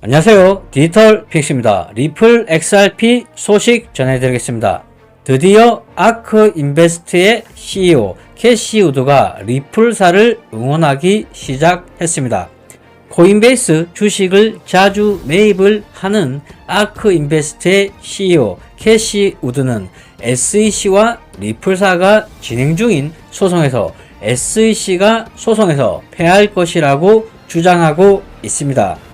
안녕하세요. 디지털 픽스입니다. 리플 XRP 소식 전해드리겠습니다. 드디어 아크 인베스트의 CEO 캐시 우드가 리플사를 응원하기 시작했습니다. 코인베이스 주식을 자주 매입을 하는 아크 인베스트의 CEO 캐시 우드는 SEC와 리플사가 진행 중인 소송에서 SEC가 소송에서 패할 것이라고 주장하고 있습니다.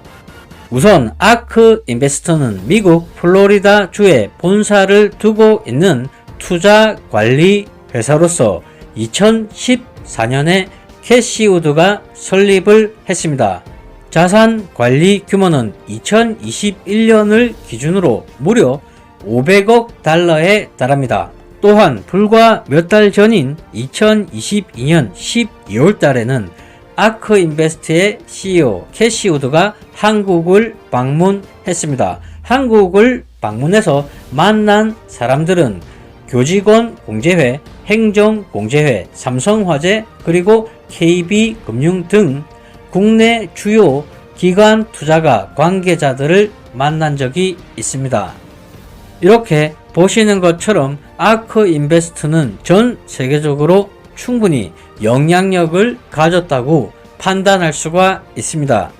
우선 아크 인베스터는 미국 플로리다 주에 본사를 두고 있는 투자 관리 회사로서 2014년에 캐시우드가 설립을 했습니다. 자산 관리 규모는 2021년을 기준으로 무려 500억 달러에 달합니다. 또한 불과 몇 달 전인 2022년 12월 달에는 아크 인베스트의 CEO 캐시 우드가 한국을 방문했습니다. 한국을 방문해서 만난 사람들은 교직원 공제회, 행정 공제회, 삼성화재, 그리고 KB금융 등 국내 주요 기관 투자가 관계자들을 만난 적이 있습니다. 이렇게 보시는 것처럼 아크 인베스트는 전 세계적으로 충분히 영향력을 가졌다고 판단할 수가 있습니다.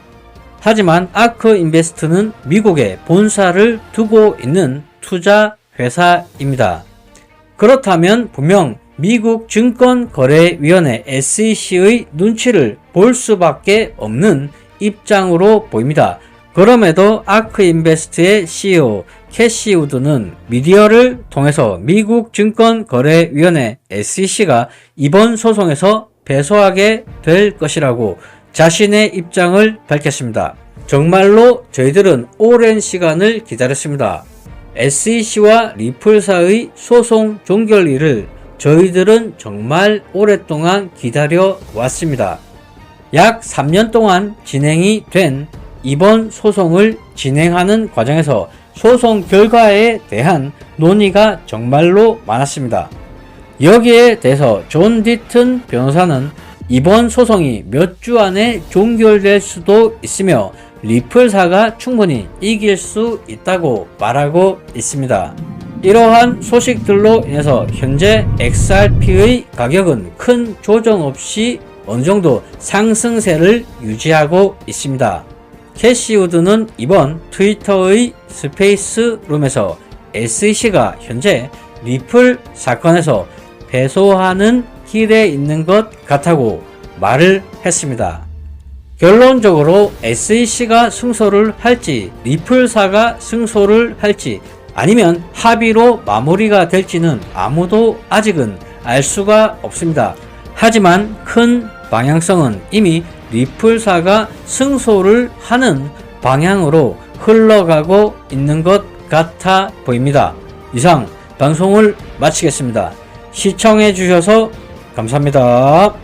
하지만 아크 인베스트는 미국에 본사를 두고 있는 투자 회사입니다. 그렇다면 분명 미국 증권거래위원회 SEC의 눈치를 볼 수밖에 없는 입장으로 보입니다. 그럼에도 아크 인베스트의 CEO 캐시 우드는 미디어를 통해서 미국 증권거래위원회 SEC가 이번 소송에서 패소하게 될 것이라고 자신의 입장을 밝혔습니다. 정말로 저희들은 오랜 시간을 기다렸습니다. SEC와 리플사의 소송 종결일을 저희들은 정말 오랫동안 기다려 왔습니다. 약 3년 동안 진행이 된 이번 소송을 진행하는 과정에서 소송 결과에 대한 논의가 정말로 많았습니다. 여기에 대해서 존 디튼 변호사는 이번 소송이 몇 주 안에 종결될 수도 있으며 리플사가 충분히 이길 수 있다고 말하고 있습니다. 이러한 소식들로 인해서 현재 XRP의 가격은 큰 조정 없이 어느 정도 상승세를 유지하고 있습니다. 캐시우드는 이번 트위터의 스페이스룸에서 SEC가 현재 리플 사건에서 패소하는 길에 있는 것 같다고 말을 했습니다. 결론적으로 SEC가 승소를 할지 리플사가 승소를 할지 아니면 합의로 마무리가 될지는 아무도 아직은 알 수가 없습니다. 하지만 큰 방향성은 이미 리플사가 승소를 하는 방향으로 흘러가고 있는 것 같아 보입니다. 이상 방송을 마치겠습니다. 시청해 주셔서 감사합니다.